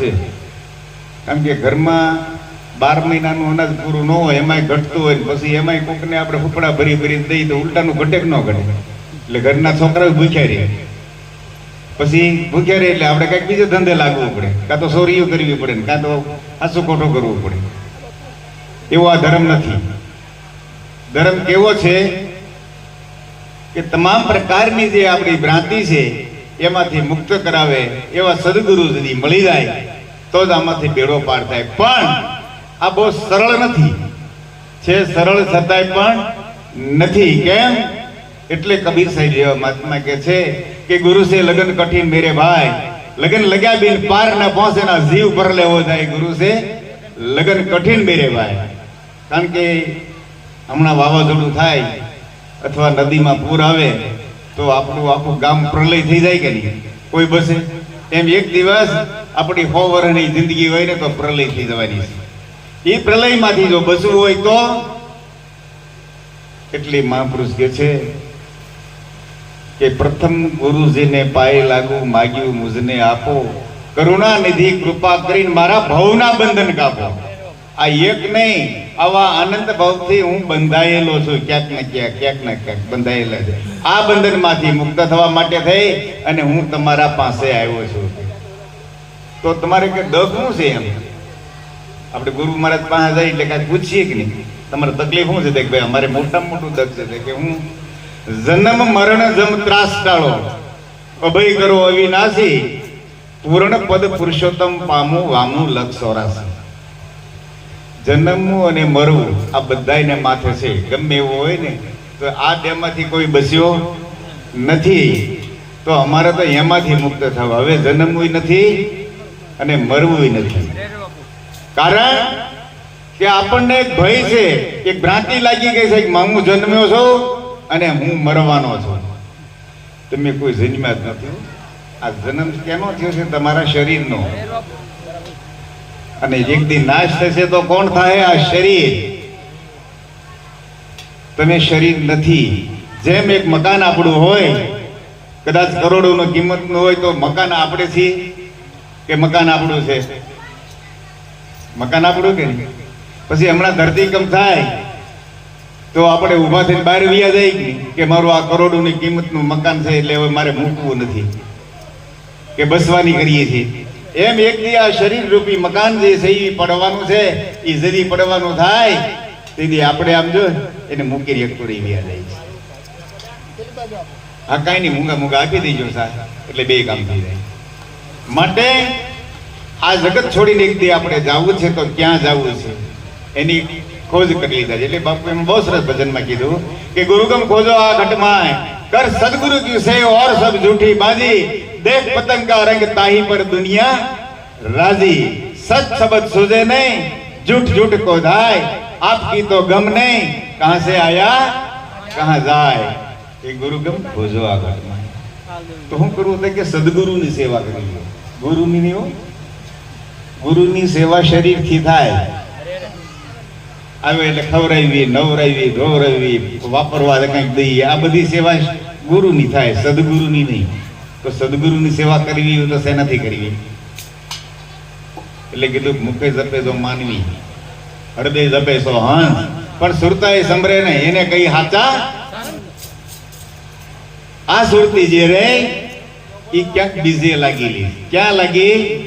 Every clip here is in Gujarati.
છે. કારણ કે ઘરમાં બાર મહિનાનું અનાજ પૂરું ન હોય, એમાંય ઘટતું હોય પછી એમાંય કોકને આપણે ફૂફડા ભરી ભરી દઈએ તો ઉલટાનું ઘટે ન ઘટે? એટલે ઘરના છોકરાઓ ભૂખ્યા રહે. પછી ભૂખ્યા રહે એટલે આપણે કંઈક બીજો ધંધે લાગવું પડે. કાં તો સોરીઓ કરવી પડે ને કાં તો હાસુ ખોટો કરવો પડે. એવો આ ધર્મ નથી. ધર્મ કેવો છે કે તમામ પ્રકારની જે આપણી ભ્રાંતિ છે એમાંથી મુક્ત કરાવે એવા સદગુરુ સુધી મળી જાય, તો જ આમાંથી બેડો પાર થાય. પણ આ બહુ સરળ નથી. છે સરળ છતાંય પણ નથી. કેમ? એટલે કબીર સાહેબ જેવા મહાત્મા કે છે કે ગુરુ છે, લગન કઠિન મેરે ભાઈ. લગન લગ્યા બિન પાર ના પહોંચે ના જીવ પર લેવો જાય ગુરુ છે, લગન કઠિન મેરે ભાઈ. કારણ કે હમણાં વાવાઝોડું થાય, અથવા નદીમાં પૂર આવે તો આપણું આખું ગામ પ્રલય થઈ જાય કે નહીં? કોઈ બસે? એમ એક દિવસ આપણી સો જિંદગી હોય ને તો પ્રલય થઈ જવાની છે. એ પ્રલયમાંથી જો બસવું હોય તો એટલે મહાપુરુષ કે છે કે પ્રથમ ગુરુજીને પાય લાગુ, માગ્યું, મુજને આપો કરુણા નિધિ કૃપા કરીને મારા ભવના બંધન કાપો. આ એક નહીં, આવા આનંદ ભાવથી હું બંધાયેલો છું. ક્યાંક ને ક્યાંક ક્યાંક ને ક્યાંક બંધાયેલા છે. આ બંધનમાંથી મુક્ત થવા માટે થઈ અને હું તમારા પાસે આવ્યો છું. તો તમારે કે દગ શું છે એમ? આપણે ગુરુ મહારાજ પાસે જાય એટલે કાંઈ પૂછીએ કે નહીં? તમારે તકલીફ શું છે કે ભાઈ, અમારે મોટામાં મોટું દગ છે કે હું જન્મ મરણ જમ ત્રાસ ટાળો. અભય કરો અવિનાશી. પૂર્ણ પદ પુરુષોત્તમ પામું વામું લક્ષ સોરાસી. જન્મવું અને મરવું, આ બધાયને માથે છે. ગમે એવું હોય ને, તો આ બેમાંથી કોઈ બસ્યો નથી. તો અમારે તો એમાંથી મુક્ત થવા. હવે જન્મવું નથી અને મરવું નથી. કારણ કે આપણને એક ભય છે એક ભ્રાંતિ લાગી ગઈ છે કે હું જન્મ્યો છું અને હું મરવાનો છું. તમે કોઈ જન્મ્યા જ નથી. આ જન્મ કેનો થયો છે? તમારા શરીરનો. અને એક દી નાશ થશે તો કોણ થાય? આ શરીર. તમે શરીર નથી. જેમ એક મકાન આપણું હોય, કદાચ કરોડોનો કિંમતનું હોય, તો મકાન આપણે છીએ કે મકાન આપણું છે? મકાન આપણું કે પછી હમણાં ધરતીકંપ થાય, તો આપણે ઊભા થઈને બહાર વ્યા જાય કે મારું આ કરોડોની કિંમતનું મકાન છે એટલે હવે મારે મૂકવું નથી. કે બસવાની કરીએ છીએ. એમ એક આ શરીર રૂપી મકાન જે છે એ પડવાનું છે એ જરી પડવાનું થાય, તેથી આપણે આમ જો એને મૂકી એક તોડી વ્યા જાય હા કાંઈ નહીં, મૂંગા મૂંગા આપી દેજો સાહેબ, એટલે બે કામ થઈ જાય. માટે આ જગત છોડીને એક આપણે જવું છે તો ક્યાં જવું છે? એની ખોજ કરી લીધા છે. એટલે બાપુ એમ બહુ સરસ ભજનમાં કીધું કે ગુરુગમ ખોજો આ ઘટમાં. કર સદગુરુ કી સે ઓર સબ झूठी बाजी देख पतंग का रंग ताही पर दुनिया राजी सच शब्द सुझे नहीं झूठ झूठ को धाय आपकी तो गम नहीं कहां से आया कहां जाए એ ગુરુગમ ખોજો આ ઘટમાં તો હું કરવું હતું કે સદગુરુની સેવા કરવી ગુરુની નહીં હો. ગુરુની સેવા શરીરથી થાય આવે એટલે ખવડાવી, નવરાવી ઢોવરાવી વાપરવા કંઈક દઈએ. આ બધી સેવા ગુરુની થાય, સદગુરુની નહીં. તો સદગુરુની સેવા કરવી તો શેનાથી કરવી? એટલે કીધું મુખે જપે તો માનવી. હળદે જપે સો હંસ. પણ સુરતા એ સંભળે ને એને કઈ હાચા? આ સુરતી જે રે એ ક્યાંક બીજે લાગેલી ક્યાં લાગી?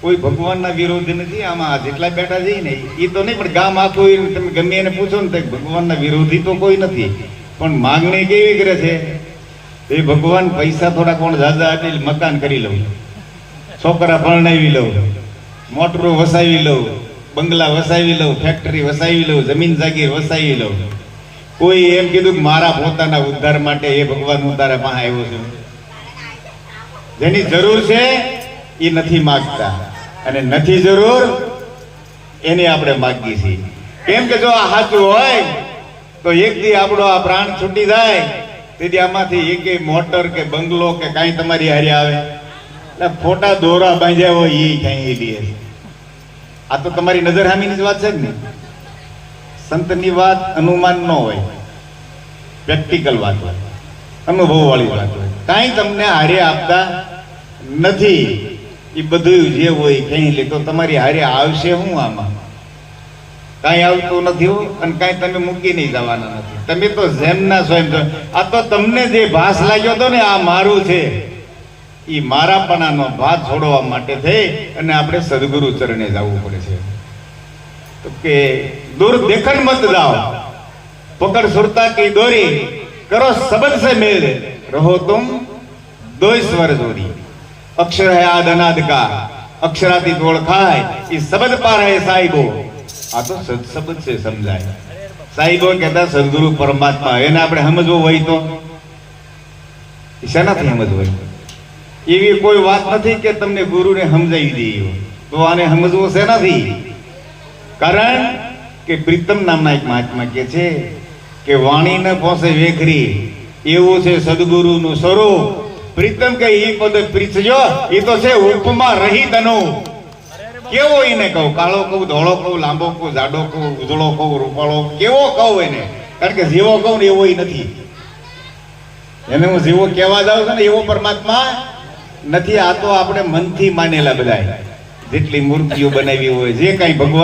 કોઈ ભગવાનના વિરોધી નથી, આમાં જેટલા બેઠા છે ને એ તો નહીં, પણ ગામ આખું હોય તમે ગમે એને પૂછો ને તો ભગવાનના વિરોધી તો કોઈ નથી. પણ માંગણી કેવી કરે છે? એ ભગવાન પૈસા થોડા કોણ ઝાઝા આપે મકાન કરી લઉં. છોકરા ભણાવી લઉં. મોટરો વસાવી લઉં. બંગલા વસાવી લઉં. ફેક્ટરી વસાવી લઉં. જમીન જાગીર વસાવી લઉં. કોઈ એમ કીધું કે મારા પોતાના ઉદ્ધાર માટે એ ભગવાન હું તારા પાસે આવ્યો છું. જેની જરૂર છે એ નથી માગતા. અને નથી જરૂર, એને આપણે માગીએ છીએ. કેમ કે જો આ સાચું હોય, તો એક દી આપણો આ પ્રાણ છૂટી જાય તેથી આમાંથી એક મોટર કે બંગલો કે કાંઈ તમારી હારે આવે. એટલે ફોટા દોરા બાંધ્યા હોય એ કાંઈ લે આ તો તમારી નજર હામીની જ વાત છે ને? સંતની વાત અનુમાન ન હોય. પ્રેક્ટિકલ વાત હોય. અનુભવ વાળી વાત હોય. કાંઈ તમને હારે આપતા નથી. એ બધું જે હોય કઈ લે, તો તમારી હારે આવશે હું આમાં? કાંઈ આવતું નથી અને કાંઈ તમે મૂકી નહીં જવાના નથી. તમે તો જેમના સ્વયં આ તો તમને જે ભાસ લાગ્યો હતો ને, આ મારું છે. એ મારાપણાનો ભાત છોડવા માટે થઈ અને આપણે સદગુરુ ચરણે જવું પડે છે. તો કે દૂર દેખન મત જાઓ. પકડ સુરતા કી દોરી, કરો સબંધ સે મેલ. રહો તુમ દો સ્વર જોડી. અક્ષર હે આદ અનાદ કા અક્ષરાથી ઓળખાય. એ શબ્દ પાર હે સાહેબો. આ તો સદશબ્દ છે, સમજાય. સાહેબો કહેતા સદગુરુ પરમાત્મા. એને આપણે સમજવું હોય તો? શેનાથી સમજવું હોય? એવી કોઈ વાત નથી કે તમને ગુરુને સમજાવી દઈએ તો આને સમજવું શેનાથી? કારણ કે પ્રીતમ નામના એક મહાત્મા કે છે કે વાણી પોસે વેખરી. એવું છે સદગુરુનું સ્વરૂપ. પ્રીતમ કે ઈ પદ પ્રીતજો ઈ તો છે ઉપમા રહી અનુ કેવો એને કહું, કાળો કહું, ધોળો કહું, લાંબો કહું, જાડો કહું, ઉજળો કહું, રૂપાળો કેવો કહું એને? કારણ કે જેવો કહું ને એવો નથી. એને હું જેવો કહેવા જાઉં છું ને એવો પરમાત્મા નથી, આ તો આપણે મનથી માનેલા બધા જેટલી મૂર્તિઓ બનાવી હોય, જે કઈ ભગવાન